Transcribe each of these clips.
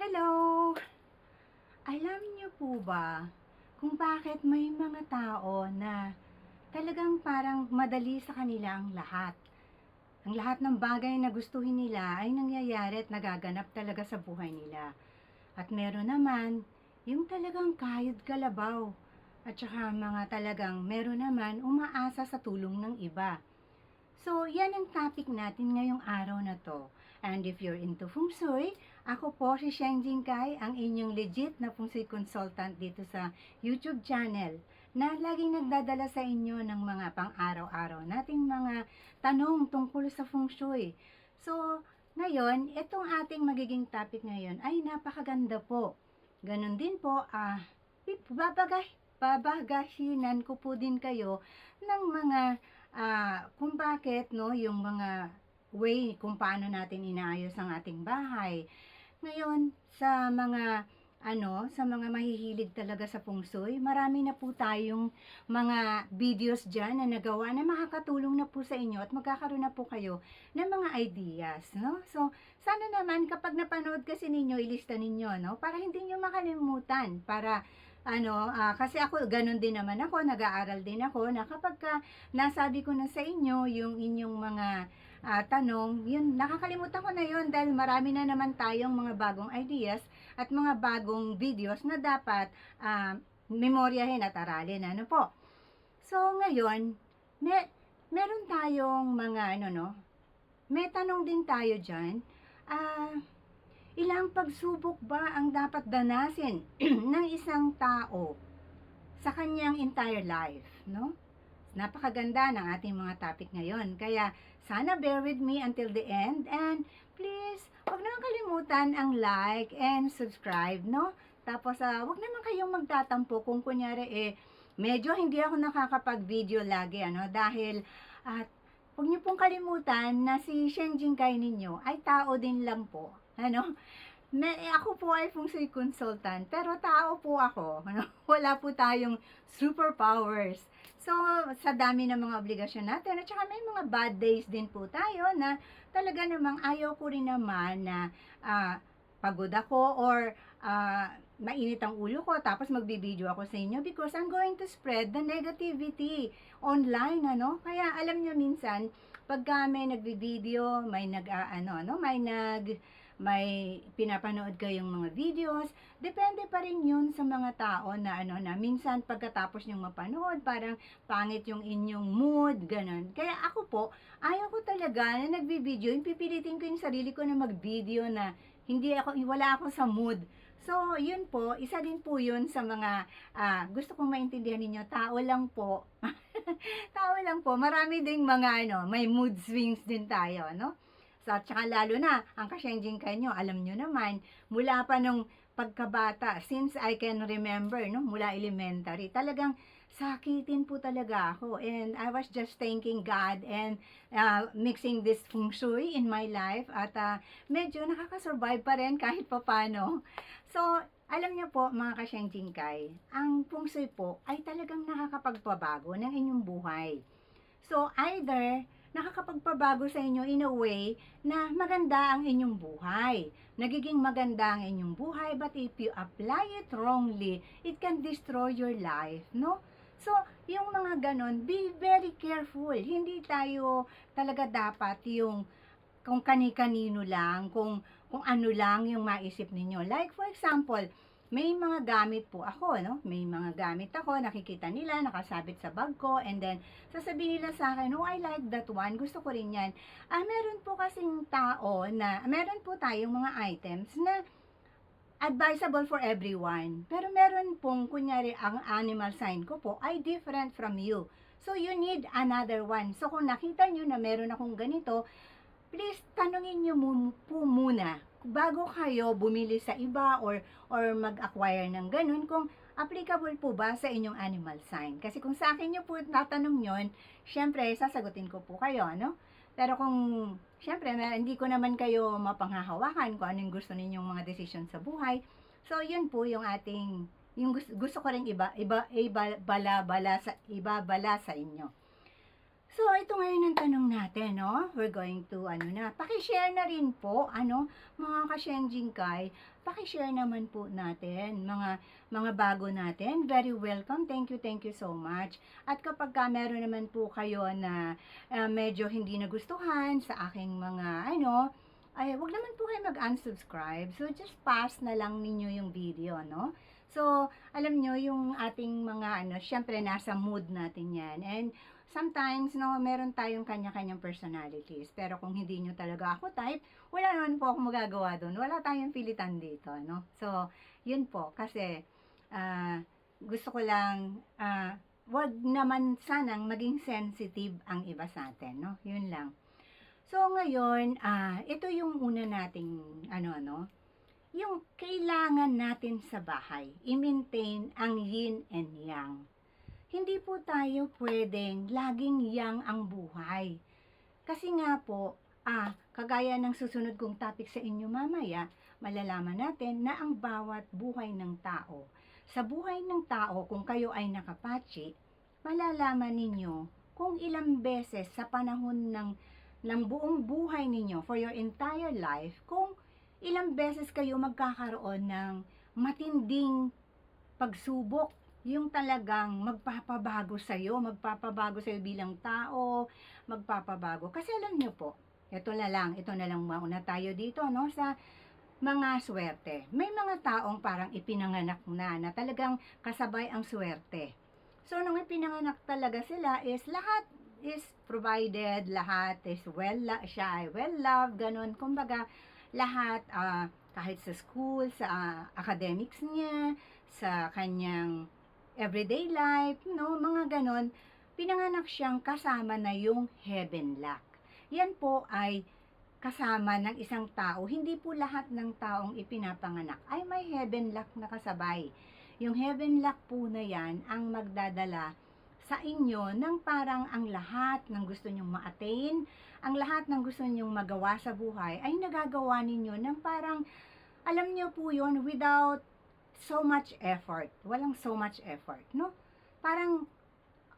Hello! Alam niyo po ba kung bakit may mga tao na talagang parang madali sa kanila ang lahat? Ang lahat ng bagay na gustuhin nila ay nangyayari at nagaganap talaga sa buhay nila. At meron naman yung talagang kahit kalabaw. At saka mga talagang meron naman umaasa sa tulong ng iba. So, yan ang topic natin ngayong araw na to. And if you're into Feng Shui, ako po si Sheng Kai, ang inyong legit na Feng Shui consultant dito sa YouTube channel na laging nagdadala sa inyo ng mga pang-araw-araw nating mga tanong tungkol sa Feng Shui. So, ngayon, itong ating magiging topic ngayon ay napakaganda po. Ganon din po, ah, babagay, babagasinan ko po din kayo ng mga ah, kung bakit no yung mga way kung paano natin inaayos ang ating bahay. Ngayon sa mga ano, sa mga mahihilig talaga sa shui, marami na po tayong mga videos dyan na nagawa na makakatulong na po sa inyo at magkakaroon na po kayo ng mga ideas, no? So, sana naman kapag napanood kasi ninyo, ilista ninyo, no? Para hindi nyo makalimutan, para ano, ah, kasi ako, ganun din naman ako, nag-aaral din ako, na kapag ka nasabi ko na sa inyo yung inyong mga ah, tanong, yun, nakakalimutan ko na yun dahil marami na naman tayong mga bagong ideas at mga bagong videos na dapat ah, memoryahin at aralin, ano po. So, ngayon, may, meron tayong mga, ano, no, may tanong din tayo dyan, ah, ilang pagsubok ba ang dapat danasin ng isang tao sa kanyang entire life, no? Napakaganda ng ating mga topic ngayon. Kaya, sana bear with me until the end and please, huwag naman kalimutan ang like and subscribe, no? Tapos, ah, huwag naman kayong magtatampo kung kunyari, eh, medyo hindi ako nakakapag-video lagi, ano? Dahil, at huwag niyo pong kalimutan na si Shen Jinkai ninyo ay tao din lang po. Ano? May, ako po ay feng consultant, pero tao po ako. Ano? Wala po tayong superpowers. So, sa dami ng mga obligasyon natin, at saka may mga bad days din po tayo na talaga namang ayaw ko rin naman na ah, pagod ako or ah, mainit ang ulo ko tapos magbibideo ako sa inyo because I'm going to spread the negativity online ano kaya alam nyo minsan pagka may nagbibideo may nag ah, ano no may nag may pinapanood kayong mga videos depende pa rin yun sa mga tao na ano na minsan pagkatapos nyong mapanood parang pangit yung inyong mood ganun kaya ako po ayaw ko talaga na nagbibideo yung pipilitin ko yung sarili ko na mag-video na hindi ako wala ako sa mood So, yun po, isa din po yun sa mga ah, gusto kong maintindihan ninyo, tao lang po. tao lang po. Marami ding mga ano, may mood swings din tayo, no? So, at lalo na, ang kasyenjing kanyo, alam nyo naman, mula pa nung pagkabata, since I can remember, no, mula elementary, talagang sakitin po talaga ako. And I was just thanking God and uh, mixing this feng shui in my life. At uh, medyo nakakasurvive pa rin kahit papano. So, alam niyo po mga kasyengjingkay, ang feng shui po ay talagang nakakapagpabago ng inyong buhay. So, either nakakapagpabago sa inyo in a way na maganda ang inyong buhay. Nagiging maganda ang inyong buhay, but if you apply it wrongly, it can destroy your life, no? So, yung mga ganon, be very careful. Hindi tayo talaga dapat yung kung kani-kanino lang, kung, kung ano lang yung maisip ninyo. Like, for example, may mga gamit po ako, no? May mga gamit ako, nakikita nila, nakasabit sa bag ko, and then, sasabihin nila sa akin, oh, I like that one, gusto ko rin yan. Ah, meron po kasing tao na, meron po tayong mga items na advisable for everyone. Pero meron pong, kunyari, ang animal sign ko po ay different from you. So, you need another one. So, kung nakita nyo na meron akong ganito, please tanungin mu- po muna bago kayo bumili sa iba or or mag-acquire ng ganun kung applicable po ba sa inyong animal sign. Kasi kung sa akin nyo po tatanong yon, syempre sasagutin ko po kayo, no? Pero kung syempre hindi ko naman kayo mapanghahawakan kung ano yung gusto ninyong mga desisyon sa buhay. So yun po yung ating yung gusto, gusto ko rin iba iba iba bala bala sa iba bala sa inyo. So, ito ngayon ang tanong natin, no? We're going to, ano na, pakishare na rin po, ano, mga ka-Shenjin Kai, pakishare naman po natin, mga, mga bago natin. Very welcome. Thank you, thank you so much. At kapag ka meron naman po kayo na ah, medyo hindi nagustuhan sa aking mga, ano, ay, wag naman po kayo mag-unsubscribe. So, just pass na lang ninyo yung video, no? So, alam nyo, yung ating mga, ano, syempre, nasa mood natin yan. And, sometimes, no, meron tayong kanya-kanyang personalities. Pero kung hindi nyo talaga ako type, wala naman po akong magagawa doon. Wala tayong pilitan dito, no? So, yun po. Kasi, ah, gusto ko lang, ah, wag naman sanang maging sensitive ang iba sa atin, no? Yun lang. So, ngayon, ah, ito yung una nating, ano, ano, yung kailangan natin sa bahay, i-maintain ang yin and yang. Hindi po tayo pwedeng laging yang ang buhay. Kasi nga po, ah, kagaya ng susunod kong topic sa inyo mamaya, malalaman natin na ang bawat buhay ng tao, sa buhay ng tao, kung kayo ay nakapatsi, malalaman ninyo kung ilang beses sa panahon ng, ng buong buhay ninyo, for your entire life, kung ilang beses kayo magkakaroon ng matinding pagsubok yung talagang magpapabago sa iyo, magpapabago sa iyo bilang tao, magpapabago. Kasi alam niyo po, ito na lang, ito na lang mauna tayo dito, no, sa mga swerte. May mga taong parang ipinanganak na, na talagang kasabay ang swerte. So, nung ipinanganak talaga sila is lahat is provided, lahat is well, siya ay well loved, ganun. Kumbaga, lahat, ah, kahit sa school, sa ah, academics niya, sa kanyang everyday life, no, mga ganon, pinanganak siyang kasama na yung heaven luck. Yan po ay kasama ng isang tao. Hindi po lahat ng taong ipinapanganak ay may heaven luck na kasabay. Yung heaven luck po na yan ang magdadala sa inyo ng parang ang lahat ng gusto nyong ma-attain, ang lahat ng gusto nyong magawa sa buhay ay nagagawa ninyo ng parang, alam nyo po yun, without so much effort. Walang so much effort, no? Parang,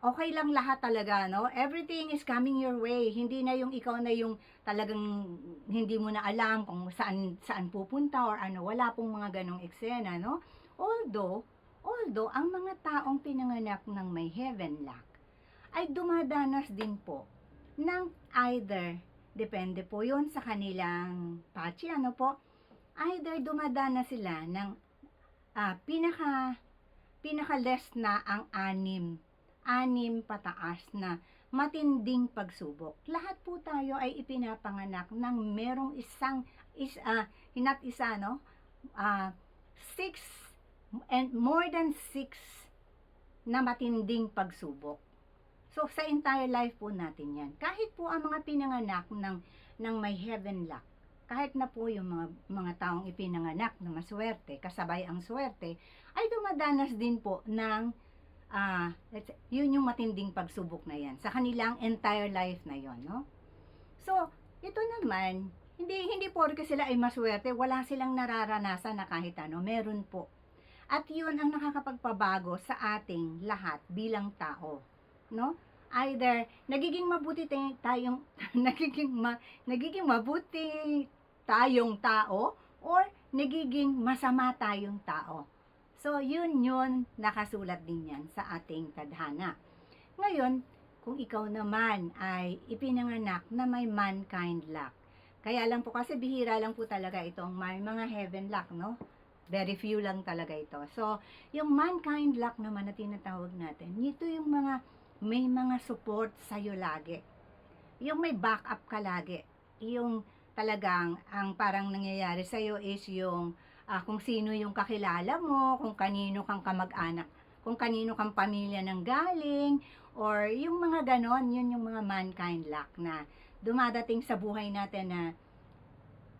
okay lang lahat talaga, no? Everything is coming your way. Hindi na yung ikaw na yung talagang hindi mo na alam kung saan, saan pupunta or ano. Wala pong mga ganong eksena, no? Although, although, ang mga taong pinanganak ng may heaven luck ay dumadanas din po ng either, depende po yun sa kanilang patchy, ano po, either dumadana sila ng ah, pinaka, pinaka less na ang anim, anim pataas na matinding pagsubok. Lahat po tayo ay ipinapanganak ng merong isang, is, ah, hinat isa, no? Ah, six, and more than six na matinding pagsubok. So, sa entire life po natin yan. Kahit po ang mga pinanganak ng, ng may heaven luck, kahit na po yung mga, mga taong ipinanganak na maswerte, kasabay ang swerte, ay dumadanas din po ng, say, yun yung matinding pagsubok na yan, sa kanilang entire life na yon no? So, ito naman, hindi, hindi porke sila ay maswerte, wala silang nararanasan na kahit ano, meron po. At yun ang nakakapagpabago sa ating lahat bilang tao no? Either nagiging mabuti tay- tayong nagiging ma, nagiging mabuti tayong tao or nagiging masama tayong tao. So, yun yun nakasulat din yan sa ating tadhana. Ngayon, kung ikaw naman ay ipinanganak na may mankind luck. Kaya lang po kasi bihira lang po talaga itong may mga heaven luck, no? Very few lang talaga ito. So, yung mankind luck naman na tinatawag natin, ito yung mga may mga support sa'yo lagi. Yung may backup ka lagi. Yung talagang ang parang nangyayari sa'yo is yung ah, kung sino yung kakilala mo, kung kanino kang kamag-anak, kung kanino kang pamilya ng galing, or yung mga ganon, yun yung mga mankind luck na dumadating sa buhay natin na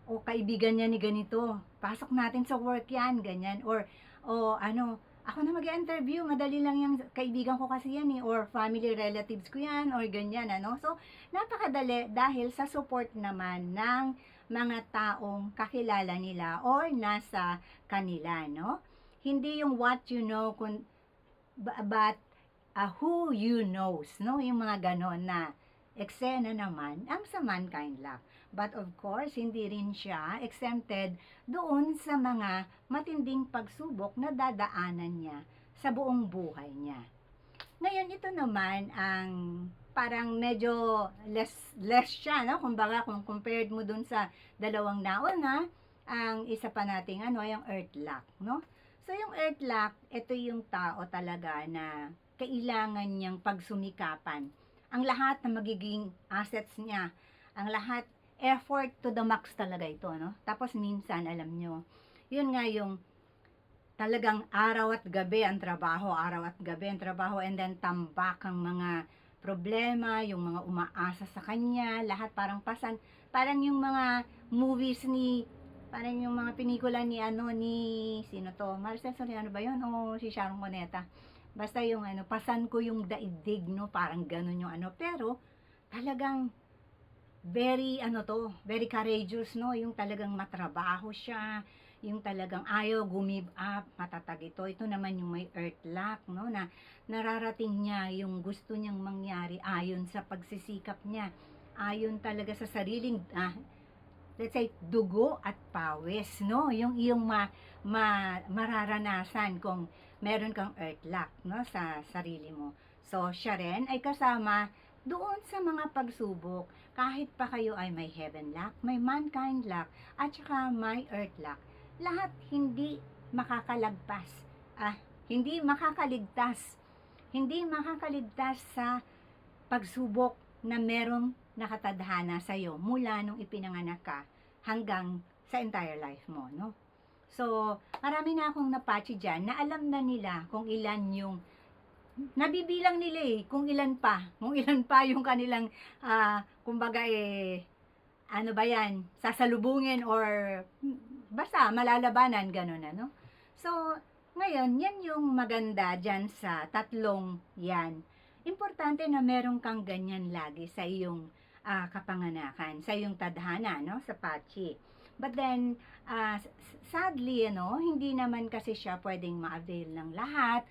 o kaibigan niya ni ganito, pasok natin sa work yan, ganyan, or o ano, ako na mag-interview, madali lang yung kaibigan ko kasi yan eh, or family relatives ko yan, or ganyan, ano. So, napakadali dahil sa support naman ng mga taong kakilala nila or nasa kanila, no? Hindi yung what you know, kun, but uh, who you knows, no? Yung mga ganon na eksena naman ang sa mankind lock. But of course, hindi rin siya exempted doon sa mga matinding pagsubok na dadaanan niya sa buong buhay niya. Ngayon, ito naman ang parang medyo less, less siya, no? Kumbaga, kung compared mo dun sa dalawang nauna, ang isa pa nating ano, yung earth lock, no? So, yung earth lock, ito yung tao talaga na kailangan niyang pagsumikapan. Ang lahat na magiging assets niya, ang lahat, effort to the max talaga ito, no? Tapos minsan, alam nyo, yun nga yung talagang araw at gabi ang trabaho, araw at gabi ang trabaho, and then tambak ang mga problema, yung mga umaasa sa kanya, lahat parang pasan, parang yung mga movies ni, parang yung mga pelikula ni ano, ni, sino to, Marcel Soriano ba yun? O si Sharon Cuneta. Basta yung ano, pasan ko yung daigdig, no, parang ganun yung ano, pero talagang very ano to, very courageous no, yung talagang matrabaho siya, yung talagang ayaw gumib up, matatag ito. Ito naman yung may earth lock, no, na nararating niya yung gusto niyang mangyari ayon sa pagsisikap niya, ayon talaga sa sariling ah, let's say dugo at pawis, no, yung iyong ma, ma, mararanasan kung meron kang earth lock, no, sa sarili mo. So, siya rin ay kasama doon sa mga pagsubok, kahit pa kayo ay may heaven lock, may mankind lock, at saka may earth lock, lahat hindi makakalagpas, ah, hindi makakaligtas, hindi makakaligtas sa pagsubok na merong nakatadhana sa iyo mula nung ipinanganak ka hanggang sa entire life mo, no? So, marami na akong napachi dyan na alam na nila kung ilan yung nabibilang nila eh, kung ilan pa, kung ilan pa yung kanilang, ah, kumbaga eh, ano ba yan, sasalubungin or basta malalabanan, gano'n ano. So, ngayon, yan yung maganda dyan sa tatlong yan. Importante na meron kang ganyan lagi sa iyong ah, kapanganakan, sa iyong tadhana, no, sa pachi. But then, ah, sadly, ano, hindi naman kasi siya pwedeng ma-avail ng lahat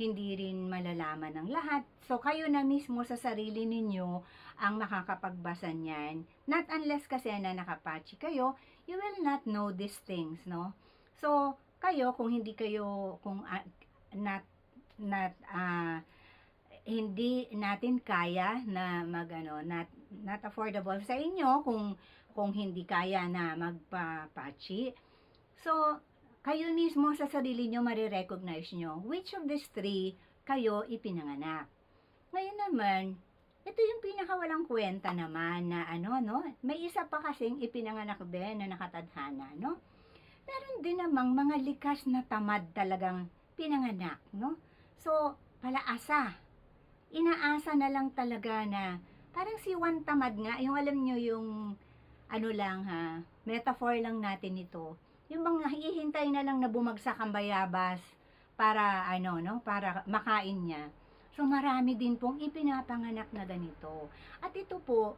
hindi rin malalaman ng lahat. So, kayo na mismo sa sarili ninyo ang makakapagbasa niyan. Not unless kasi na nakapachi kayo, you will not know these things, no? So, kayo, kung hindi kayo, kung uh, not, not, uh, hindi natin kaya na mag, ano, not, not affordable sa inyo kung, kung hindi kaya na magpapachi. So, kayo mismo sa sarili nyo marirecognize nyo which of these three kayo ipinanganak. Ngayon naman, ito yung pinakawalang kwenta naman na ano, no? May isa pa kasing ipinanganak din na nakatadhana, no? Meron din namang mga likas na tamad talagang pinanganak, no? So, palaasa. Inaasa na lang talaga na parang si Juan Tamad nga, yung alam nyo yung ano lang ha, metaphor lang natin ito yung mga hihintay na lang na bumagsak ang bayabas para ano no para makain niya so marami din pong ipinapanganak na ganito. At ito po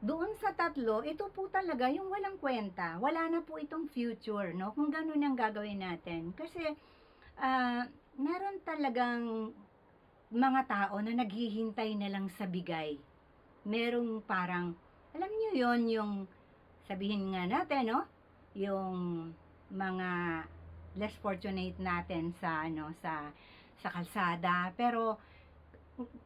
doon sa tatlo ito po talaga yung walang kwenta. Wala na po itong future no? Kung ganun ang gagawin natin. Kasi uh, meron talagang mga tao na naghihintay na lang sa bigay. Merong parang alam niyo yon yung sabihin nga natin no? Yung mga less fortunate natin sa ano sa sa kalsada. Pero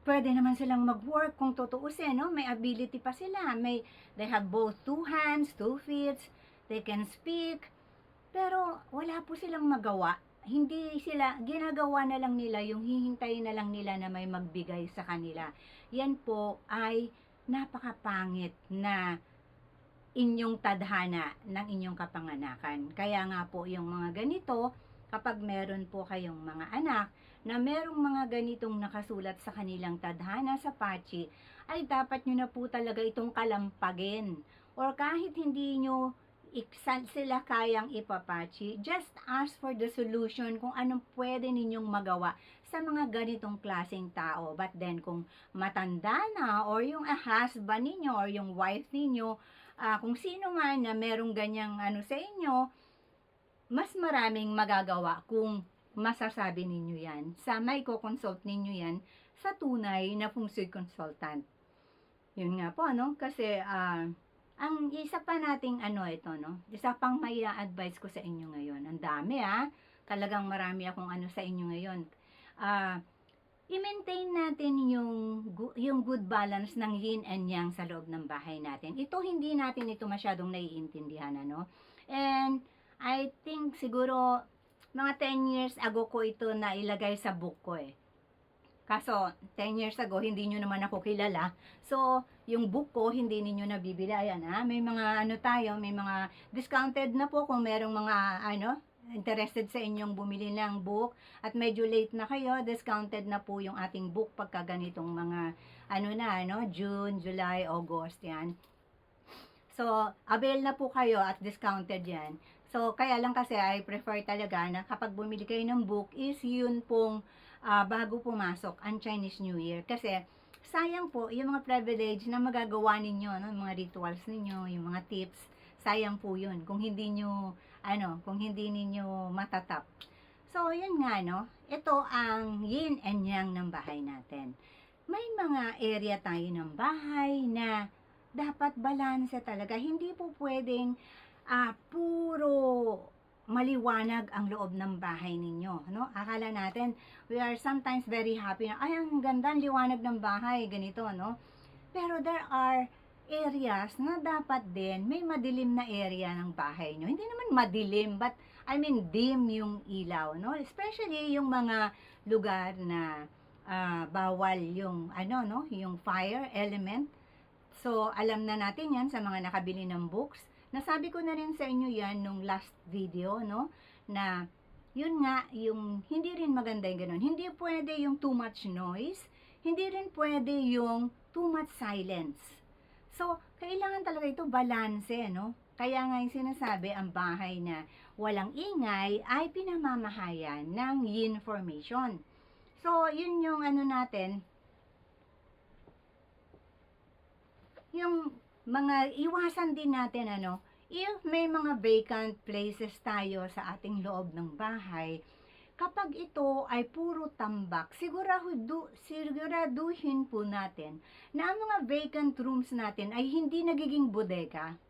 pwede naman silang mag-work kung tutuusin no? May ability pa sila. May they have both two hands two feet. They can speak. Pero wala po silang magawa. Hindi sila ginagawa na lang nila yung hihintayin na lang nila na may magbigay sa kanila. Yan po ay napakapangit na inyong tadhana ng inyong kapanganakan. Kaya nga po yung mga ganito, kapag meron po kayong mga anak na merong mga ganitong nakasulat sa kanilang tadhana sa pachi, ay dapat nyo na po talaga itong kalampagin. Or kahit hindi nyo iksan sila kayang ipapachi, just ask for the solution kung anong pwede ninyong magawa sa mga ganitong klaseng tao. But then kung matanda na or yung husband ninyo or yung wife ninyo, uh, kung sino man na merong ganyang ano sa inyo, mas maraming magagawa kung masasabi ninyo yan. Sa may consult ninyo yan sa tunay na feng shui consultant. Yun nga po, no? Kasi, ah, ang isa pa nating ano ito, no? Isa pang may advice ko sa inyo ngayon. Ang dami, ah. Talagang marami akong ano sa inyo ngayon. Ah, i-maintain natin yung, yung good balance ng yin and yang sa loob ng bahay natin. Ito, hindi natin ito masyadong naiintindihan, ano? And, I think siguro, mga 10 years ago ko ito na ilagay sa book ko, eh. Kaso, 10 years ago, hindi nyo naman ako kilala. So, yung book ko, hindi ninyo nabibili. Ayan, ha? May mga ano tayo, may mga discounted na po kung merong mga, ano, interested sa inyong bumili ng book. At medyo late na kayo, discounted na po yung ating book pagka ganitong mga, ano na, ano, June, July, August, yan. So, avail na po kayo at discounted yan. So, kaya lang kasi I prefer talaga na kapag bumili kayo ng book is yun pong ah, bago pumasok ang Chinese New Year. Kasi, sayang po yung mga privilege na magagawa ninyo, no? yung mga rituals ninyo, yung mga tips, sayang po yun. Kung hindi nyo, ano, kung hindi ninyo matatap. So, yun nga, no? Ito ang yin and yang ng bahay natin. May mga area tayo ng bahay na dapat balanse talaga. Hindi po pwedeng ah, puro maliwanag ang loob ng bahay ninyo. No? Akala natin, we are sometimes very happy na, ay, ang ganda, ang liwanag ng bahay, ganito, no? Pero there are areas na dapat din may madilim na area ng bahay nyo. Hindi naman madilim, but I mean dim yung ilaw, no? Especially yung mga lugar na ah, bawal yung ano, no? Yung fire element. So, alam na natin yan sa mga nakabili ng books. Nasabi ko na rin sa inyo yan nung last video, no? Na, yun nga, yung hindi rin maganda yung ganun. Hindi pwede yung too much noise. Hindi rin pwede yung too much silence. So, kailangan talaga ito balanse, no? Kaya nga yung sinasabi, ang bahay na walang ingay ay pinamamahayan ng yin formation. So, yun yung ano natin, yung mga iwasan din natin ano, if may mga vacant places tayo sa ating loob ng bahay, kapag ito ay puro tambak, sigurado, siguraduhin po natin na ang mga vacant rooms natin ay hindi nagiging bodega.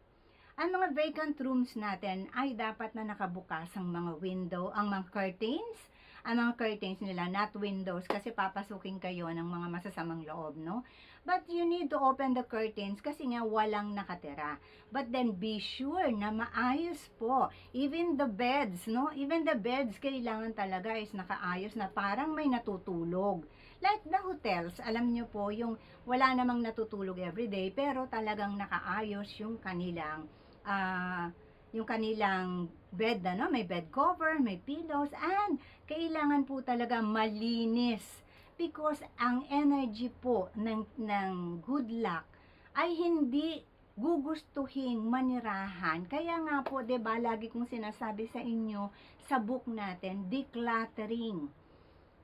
Ang mga vacant rooms natin ay dapat na nakabukas ang mga window, ang mga curtains, ang mga curtains nila, not windows, kasi papasukin kayo ng mga masasamang loob, no? But you need to open the curtains kasi nga walang nakatira. But then be sure na maayos po. Even the beds, no? Even the beds, kailangan talaga is nakaayos na parang may natutulog. Like the hotels, alam nyo po, yung wala namang natutulog everyday, pero talagang nakaayos yung kanilang, ah, yung kanilang bed, ano? May bed cover, may pillows, and kailangan po talaga malinis because ang energy po ng, ng good luck ay hindi gugustuhin manirahan. Kaya nga po, 'di ba, lagi kong sinasabi sa inyo sa book natin, decluttering.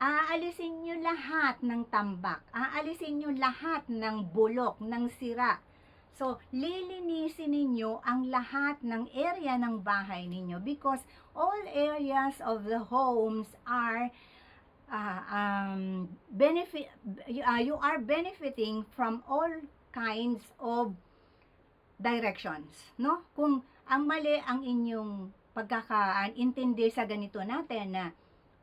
Aalisin nyo lahat ng tambak. Aalisin nyo lahat ng bulok, ng sira. So, lilinisin ninyo ang lahat ng area ng bahay ninyo because all areas of the homes are benefit uh, you are benefiting from all kinds of directions, no? Kung ang mali ang inyong pagkakaintindi sa ganito natin na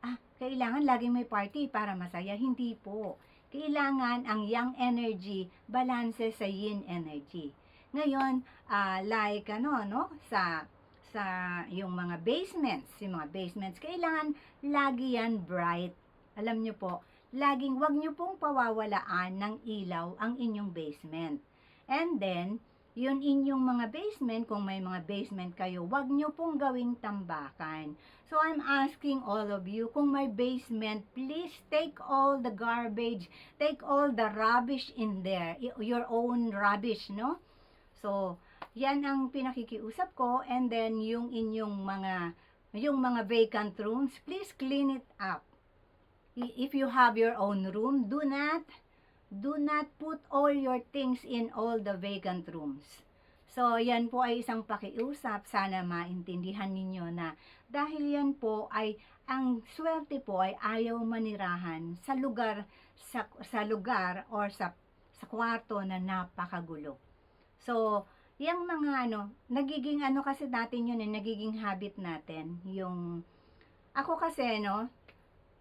ah, kailangan laging may party para masaya, hindi po. Kailangan ang yang energy balanse sa yin energy. Ngayon, ah, like ano, no, sa sa yung mga basements, yung mga basements, kailangan lagi yan bright alam nyo po, laging wag nyo pong pawawalaan ng ilaw ang inyong basement. And then, yun inyong mga basement, kung may mga basement kayo, wag nyo pong gawing tambakan. So, I'm asking all of you, kung may basement, please take all the garbage, take all the rubbish in there, your own rubbish, no? So, yan ang pinakikiusap ko, and then yung inyong mga, yung mga vacant rooms, please clean it up if you have your own room, do not do not put all your things in all the vacant rooms. So, yan po ay isang pakiusap. Sana maintindihan ninyo na dahil yan po ay ang swerte po ay ayaw manirahan sa lugar sa, sa lugar or sa sa kwarto na napakagulo. So, yung mga ano, nagiging ano kasi natin yun eh, nagiging habit natin. Yung, ako kasi no,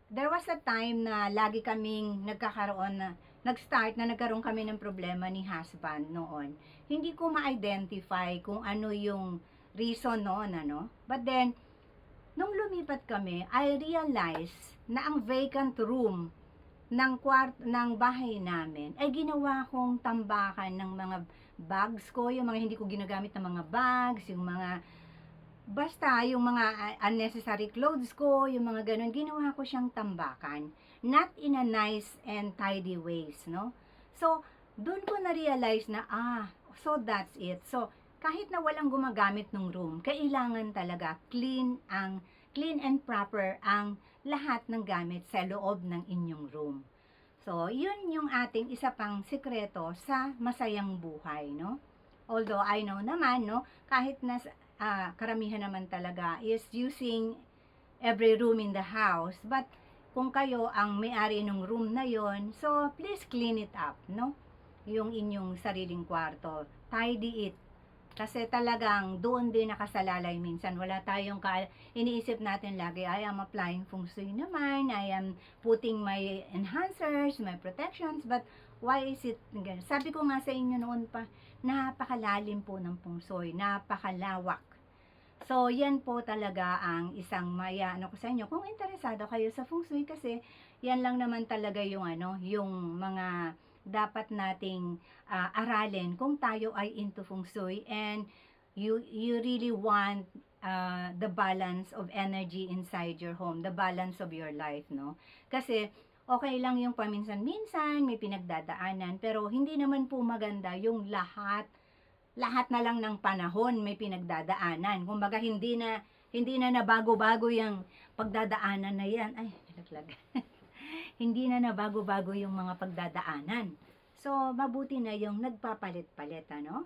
there was a time na lagi kaming nagkakaroon na, nag-start na nagkaroon kami ng problema ni husband noon. Hindi ko ma-identify kung ano yung reason noon, ano. But then, nung lumipat kami, I realized na ang vacant room ng kwart ng bahay namin ay ginawa kong tambakan ng mga bags ko, yung mga hindi ko ginagamit na mga bags, yung mga basta yung mga uh, unnecessary clothes ko, yung mga ganun, ginawa ko siyang tambakan. Not in a nice and tidy ways, no? So, doon ko na-realize na, ah, so that's it. So, kahit na walang gumagamit ng room, kailangan talaga clean ang clean and proper ang lahat ng gamit sa loob ng inyong room. So, yun yung ating isa pang sikreto sa masayang buhay, no? Although I know naman, no, kahit na ah, karamihan naman talaga is using every room in the house, but kung kayo ang may-ari ng room na yon, so please clean it up, no? Yung inyong sariling kwarto. Tidy it. Kasi talagang doon din nakasalalay minsan. Wala tayong ka iniisip natin lagi, I am applying feng shui naman, I am putting my enhancers, my protections, but why is it? Sabi ko nga sa inyo noon pa, napakalalim po ng feng shui, napakalawak. So, yan po talaga ang isang maya, ano ko sa inyo. Kung interesado kayo sa feng shui kasi, yan lang naman talaga yung ano, yung mga dapat nating ah, aralin kung tayo ay into feng shui and you you really want uh, the balance of energy inside your home, the balance of your life, no? Kasi okay lang yung paminsan-minsan, may pinagdadaanan, pero hindi naman po maganda yung lahat lahat na lang ng panahon may pinagdadaanan. Kumbaga hindi na hindi na nabago-bago yung pagdadaanan na yan. Ay, nalaglag. hindi na nabago-bago yung mga pagdadaanan. So, mabuti na yung nagpapalit-palit, ano?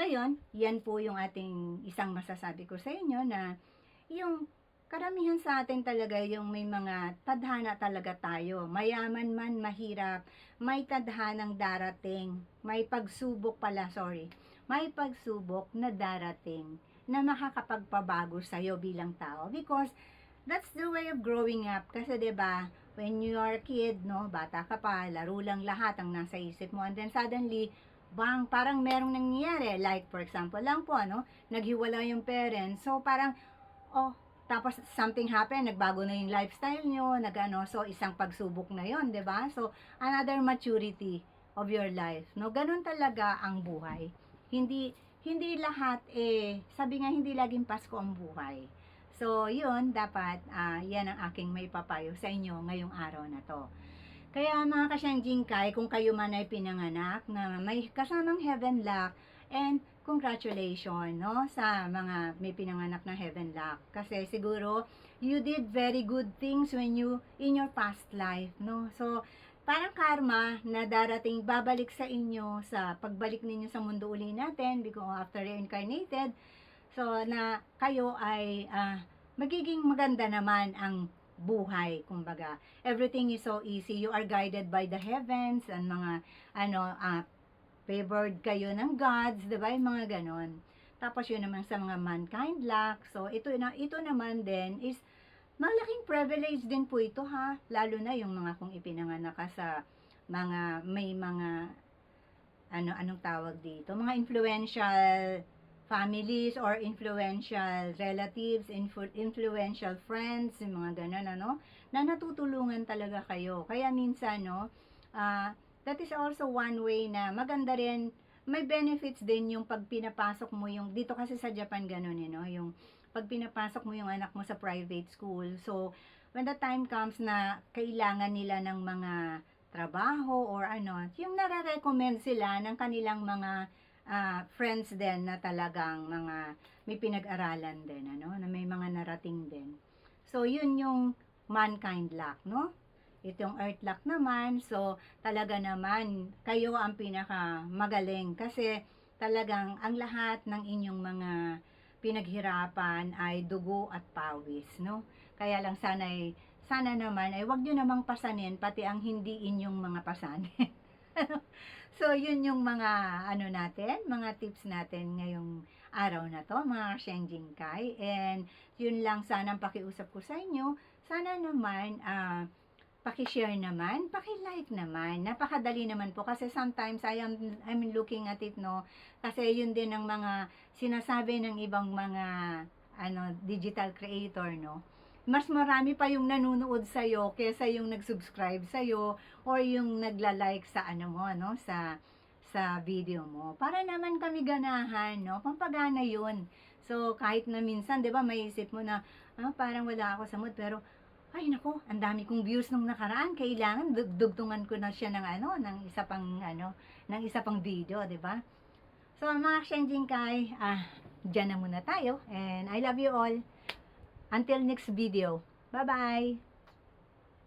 Ngayon, yan po yung ating isang masasabi ko sa inyo na yung karamihan sa atin talaga yung may mga tadhana talaga tayo. Mayaman man, mahirap, may tadhanang darating, may pagsubok pala, sorry, may pagsubok na darating na makakapagpabago sa'yo bilang tao. Because that's the way of growing up. Kasi ba when you are a kid no bata ka pa laro lang lahat ang nasa isip mo. And then suddenly bang parang merong nangyayari. Like for example lang po ano naghiwalay yung parents. So parang oh tapos something happen nagbago na yung lifestyle nyo nagano so isang pagsubok na yon 'di ba? So another maturity of your life. No ganun talaga ang buhay. Hindi hindi lahat eh sabi nga hindi laging Pasko ang buhay. So, yun, dapat, ah, yan ang aking may papayo sa inyo ngayong araw na to. Kaya mga kasyang jingkay, kung kayo man ay pinanganak na may kasamang heaven lock, and congratulations, no, sa mga may pinanganak na heaven lock. Kasi siguro, you did very good things when you, in your past life, no. So, parang karma na darating babalik sa inyo sa pagbalik ninyo sa mundo uli natin because after reincarnated, So, na kayo ay ah, magiging maganda naman ang buhay, kumbaga. Everything is so easy. You are guided by the heavens and mga, ano, ah, favored kayo ng gods, di ba? Yung mga ganon. Tapos yun naman sa mga mankind luck. So, ito, na, ito naman din is malaking privilege din po ito ha. Lalo na yung mga kung ipinanganak ka sa mga, may mga, ano, anong tawag dito? Mga influential families or influential relatives, influ- influential friends, yung mga ganun, ano, na natutulungan talaga kayo. Kaya minsan, no, ah, that is also one way na maganda rin, may benefits din yung pag pinapasok mo yung, dito kasi sa Japan ganun, eh, no, yung pag pinapasok mo yung anak mo sa private school. So, when the time comes na kailangan nila ng mga trabaho or ano, yung nare-recommend sila ng kanilang mga ah, friends din na talagang mga may pinag-aralan din, ano, na may mga narating din. So, yun yung mankind luck, no? Itong earth luck naman, so talaga naman kayo ang pinaka magaling kasi talagang ang lahat ng inyong mga pinaghirapan ay dugo at pawis, no? Kaya lang sana ay sana naman ay wag niyo namang pasanin pati ang hindi inyong mga pasanin. so, yun yung mga ano natin, mga tips natin ngayong araw na to, mga Shenjing Kai. And yun lang sana ang pakiusap ko sa inyo. Sana naman, ah, paki-share naman, paki-like naman. Napakadali naman po kasi sometimes I am I'm looking at it no kasi yun din ang mga sinasabi ng ibang mga ano digital creator no. Mas marami pa yung nanonood sa iyo kaysa yung nag-subscribe sa iyo or yung nagla-like sa ano mo no sa sa video mo. Para naman kami ganahan no, pampagana yun. So kahit na minsan 'di ba may isip mo na ah, parang wala ako sa mood pero ay nako, ang dami kong views nung nakaraan. Kailangan dug- dugtungan ko na siya ng ano, ng isa pang ano, ng isa pang video, 'di ba? So mga Shenjing Kai, ah, diyan na muna tayo and I love you all. Until next video. Bye-bye.